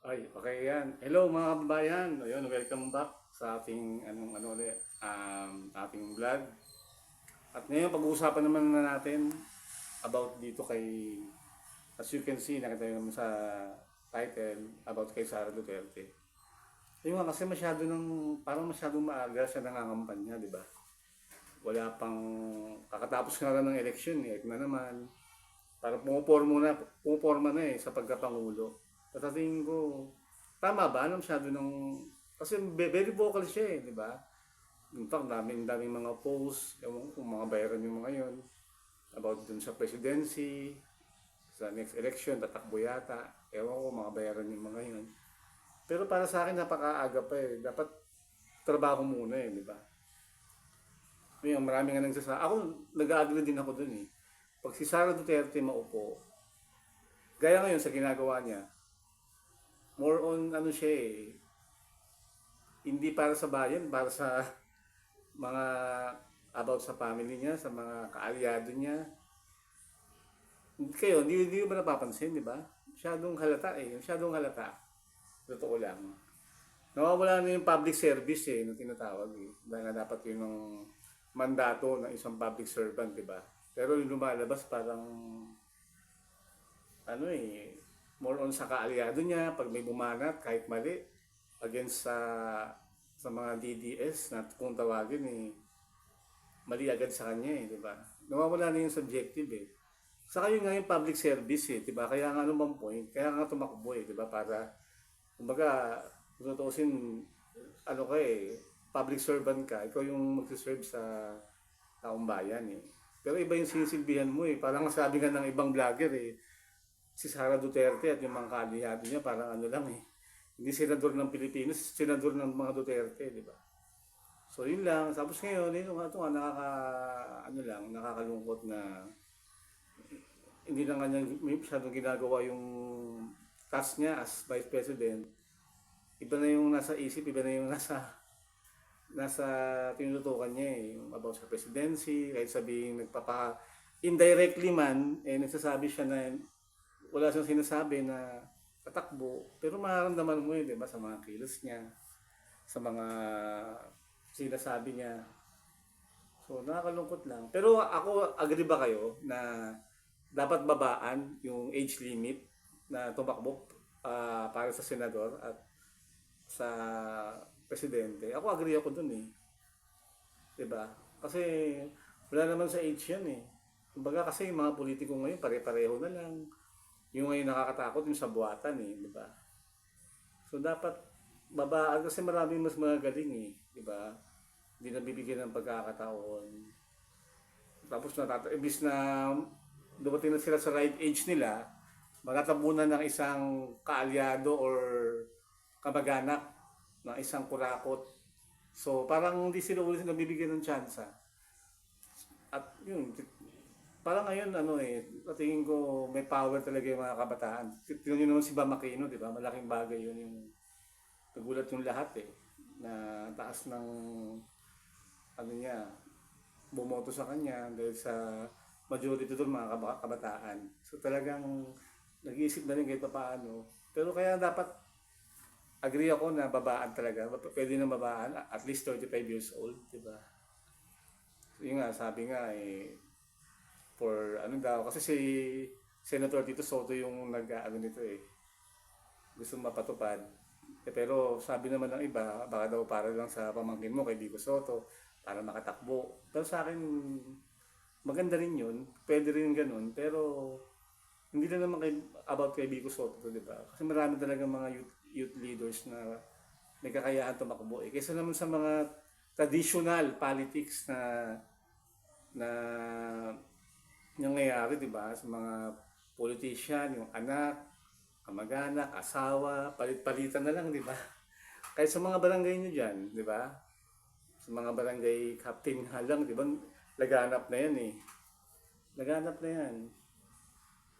Ay, okay yan. Hello mga kababayan. Ayun, welcome back sa ating anong ano ulit, um, ating vlog. At ngayon pag-uusapan naman na natin about dito kay as you can see, nakita nyo naman sa title about kay Sara Duterte. Yung nga kasi masyado nang parang masyadong maaga siya nangangampanya, di ba? Wala pang kakatapos nga lang ng election, eh, na naman. Parang pumuporma na, pumuporma na eh sa pagkapangulo. At sa tingin ko, tama ba? Ano masyado nung... Kasi very vocal siya eh, di ba? In fact, daming, daming mga posts, ko kung mga bayaran yung mga yun, about dun sa presidency, sa next election, tatakbo yata, ewan ko mga bayaran yung mga yun. Pero para sa akin, napakaaga pa eh. Dapat trabaho muna eh, di ba? Ngayon, marami nga nagsasabi. Ako, nag-agree din ako dun eh. Pag si Sara Duterte maupo, gaya ngayon sa ginagawa niya, more on ano siya eh, hindi para sa bayan, para sa mga about sa family niya, sa mga kaalyado niya. Kayo, hindi, hindi mo napapansin, di ba? Masyadong halata eh, masyadong halata. Totoo lang. Nawawala na yung public service eh, na tinatawag eh. Dahil nga dapat yun ang mandato ng isang public servant, di ba? Pero yung lumalabas parang ano eh, more on sa kaalyado niya, pag may bumanat, kahit mali, against sa sa mga DDS na kung tawagin eh, mali agad sa kanya eh, di ba? Nawawala na yung subjective eh. Saka yun nga yung public service eh, di ba? Kaya nga bang point, kaya nga tumakbo eh, di ba? Para, kumbaga, kung tutusin, ano ka eh, public servant ka, ikaw yung magsiserve sa taong bayan eh. Pero iba yung sinisilbihan mo eh. Parang sabi nga ng ibang vlogger eh, si Sara Duterte at yung mga kaalihado niya parang ano lang eh. Hindi senador ng Pilipinas, senador ng mga Duterte, di ba? So yun lang. Tapos ngayon, yun nga ito nga, nakaka, ano lang, nakakalungkot na hindi na kanya masyadong ginagawa yung task niya as Vice President. Iba na yung nasa isip, iba na yung nasa nasa tinututukan niya eh, yung about sa presidency, kahit sabihin nagpapa indirectly man, eh nagsasabi siya na wala siyang sinasabi na tatakbo, pero mararamdaman mo yun, di ba, sa mga kilos niya, sa mga sinasabi niya. So, nakakalungkot lang. Pero ako, agree ba kayo na dapat babaan yung age limit na tumakbo ah, para sa senador at sa presidente? Ako agree ako dun eh. 'Di ba? Kasi wala naman sa age yan eh. Kumbaga kasi yung mga politiko ngayon pare-pareho na lang. Yung ngayon nakakatakot yung sa buwatan eh, di ba? So dapat babaan kasi maraming mas magagaling eh, di ba? Hindi nabibigyan ng pagkakataon. Tapos natata ibis na dumating na sila sa right age nila, magtatabunan ng isang kaalyado or kamag-anak ng isang kurakot. So parang hindi sila ulit nabibigyan ng tsansa. At yun, parang ngayon ano eh, tingin ko may power talaga yung mga kabataan. Tingnan nyo naman si Bam Aquino, di ba? Malaking bagay yun yung nagulat yung lahat eh. Na taas ng ano niya, bumoto sa kanya dahil sa majority doon mga kaba- kabataan. So talagang nag-iisip na rin kahit paano. Pero kaya dapat agree ako na babaan talaga. Pwede na babaan, at least 35 years old, di ba? So, yun nga, sabi nga eh, for ano daw, kasi si Senator Tito Soto yung nag-ano nito eh, gusto mapatupad. Eh, pero sabi naman ng iba, baka daw para lang sa pamangkin mo kay Vico Soto, para makatakbo. Pero sa akin, maganda rin yun, pwede rin ganun, pero hindi na naman kay, about kay Vico Soto, di ba? Kasi marami talaga mga youth, youth leaders na may kakayahan tumakbo eh. Kaysa naman sa mga traditional politics na na nangyayari, di ba? Sa mga politician, yung anak, kamag-anak, asawa, palit-palitan na lang, di ba? Kahit sa mga barangay nyo dyan, di ba? Sa mga barangay captain nga lang, di ba? Laganap na yan eh. Laganap na yan.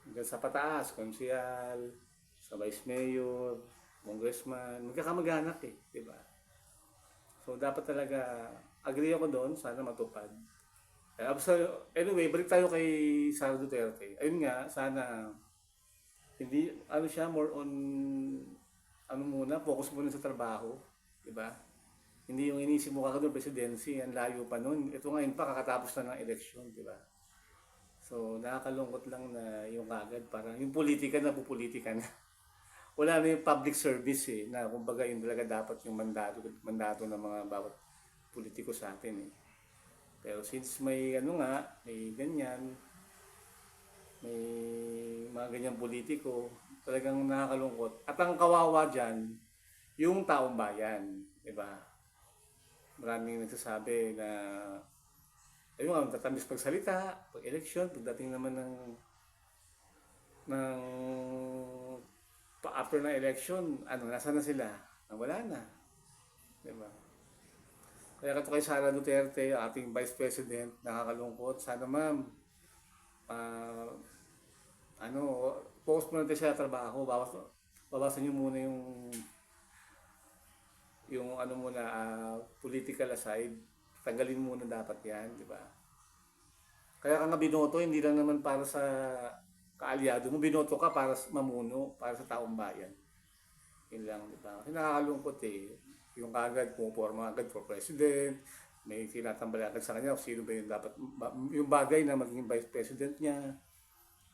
Hanggang sa pataas, konsyal, sa vice mayor, congressman, magkakamag-anak eh, di ba? So dapat talaga, agree ako doon, sana matupad. Eh, so, anyway, balik tayo kay Sara Duterte. Ayun nga, sana hindi ano siya more on ano muna, focus muna sa trabaho, di ba? Hindi yung inisip mo kagad ng presidency, ang layo pa nun. Ito ngayon pa, kakatapos na ng eleksyon, di ba? So, nakakalungkot lang na yung kagad, parang yung politika na pupolitika na. Wala na yung public service eh, na kumbaga yun talaga dapat yung mandato, mandato ng mga bawat politiko sa atin eh. Pero since may ano nga, may ganyan, may mga ganyang politiko, talagang nakakalungkot. At ang kawawa dyan, yung taong bayan, di ba? Maraming nagsasabi na ayun nga, tatamis pagsalita, pag election, pagdating naman ng ng after ng election, ano, nasa na sila? Wala na. Di ba? Kaya kato kay Sara Duterte, ating Vice President, nakakalungkot. Sana ma'am, ah, ano, focus muna tayo sa trabaho. Bawas, bawasan niyo muna yung yung ano muna, ah, political aside. Tanggalin muna dapat yan, di ba? Kaya ka nga binoto, hindi lang naman para sa kaalyado mo. Binoto ka para mamuno, para sa taong bayan. Yun lang, di ba? Kasi nakakalungkot eh. Yung kagad, pumuporma agad for president, may tinatambal agad sa kanya, sino ba yung dapat, yung bagay na maging vice president niya.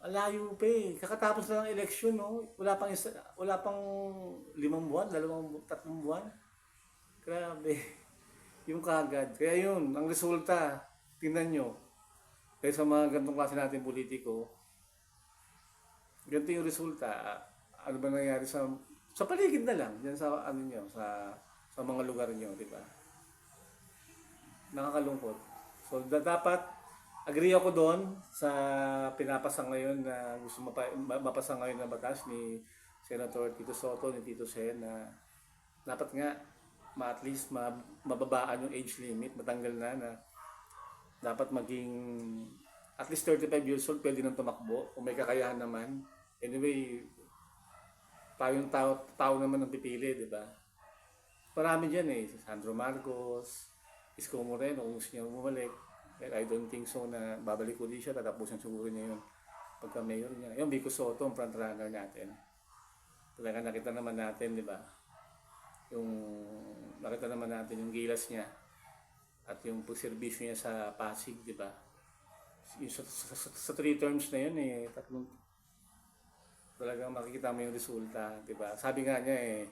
Alayo pa eh. Kakatapos na ng election, no? Wala pang, isa, wala pang limang buwan, dalawang, tatlong buwan. Grabe. Yung kagad. Kaya yun, ang resulta, tingnan nyo. Kaya sa mga ganitong klase natin politiko, ganito yung resulta. Ano ba nangyari sa sa paligid na lang, diyan sa ano nyo, sa sa mga lugar nyo, di ba? Nakakalungkot. So da, dapat agree ako doon sa pinapasa ngayon na gusto mapa, ma- mapasa ngayon na batas ni Senator Tito Soto, ni Tito Sen na dapat nga ma at least ma, mababaan yung age limit, matanggal na na dapat maging at least 35 years old pwede nang tumakbo kung may kakayahan naman. Anyway, tayong tao, tao naman ang pipili, di ba? Marami dyan eh. Si Sandro Marcos, Isko Moreno, kung gusto niya bumalik. But I don't think so na babalik ulit siya, tatapusin siguro niya yun pagka mayor niya. Yung Vico Soto, ang front runner natin. Talaga nakita naman natin, di ba? Yung nakita naman natin yung gilas niya at yung pagserbisyo niya sa Pasig, di ba? Yung sa, sa, sa, sa three terms na yun eh, tatlong talagang makikita mo yung resulta, di ba? Sabi nga niya eh,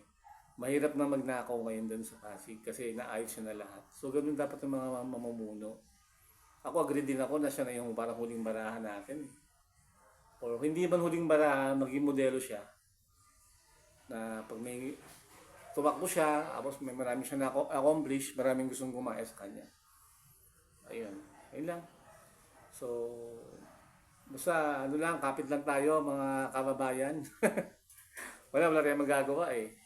mahirap na magnakaw ngayon doon sa Pasig kasi naayos na lahat. So, ganun dapat yung mga mamumuno. Ako agree din ako na siya na yung parang huling barahan natin. O hindi man huling barahan, maging modelo siya. Na pag may tumakbo siya, tapos may marami siya na-accomplish, maraming gustong gumaya sa kanya. Ayun. Ayun lang. So, basta ano lang, kapit lang tayo mga kababayan. wala, wala rin magagawa eh.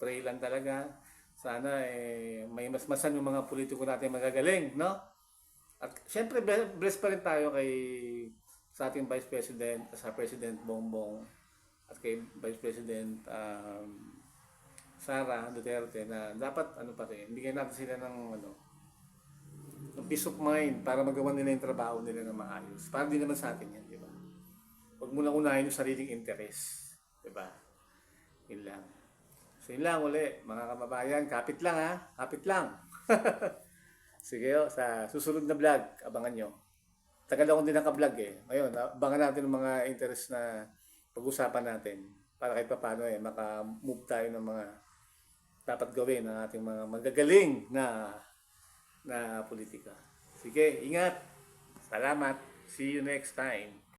Pray lang talaga. Sana eh, may mas masan yung mga politiko natin magagaling, no? At syempre, ble- blessed pa rin tayo kay sa ating Vice President, sa President Bongbong, at kay Vice President um, Sara Duterte na dapat ano pa rin, bigyan natin sila ng ano, ng peace of mind para magawa nila yung trabaho nila na maayos. Para din naman sa atin yan, di ba? Huwag mo lang unahin yung sariling interest. Di ba? Yun lang. So lang uli, mga kababayan, kapit lang ha, kapit lang. Sige, oh, sa susunod na vlog, abangan nyo. Tagal ako din naka-vlog eh. Ngayon, abangan natin ng mga interest na pag-usapan natin para kahit paano eh, maka-move tayo ng mga dapat gawin ng ating mga magagaling na na politika. Sige, ingat. Salamat. See you next time.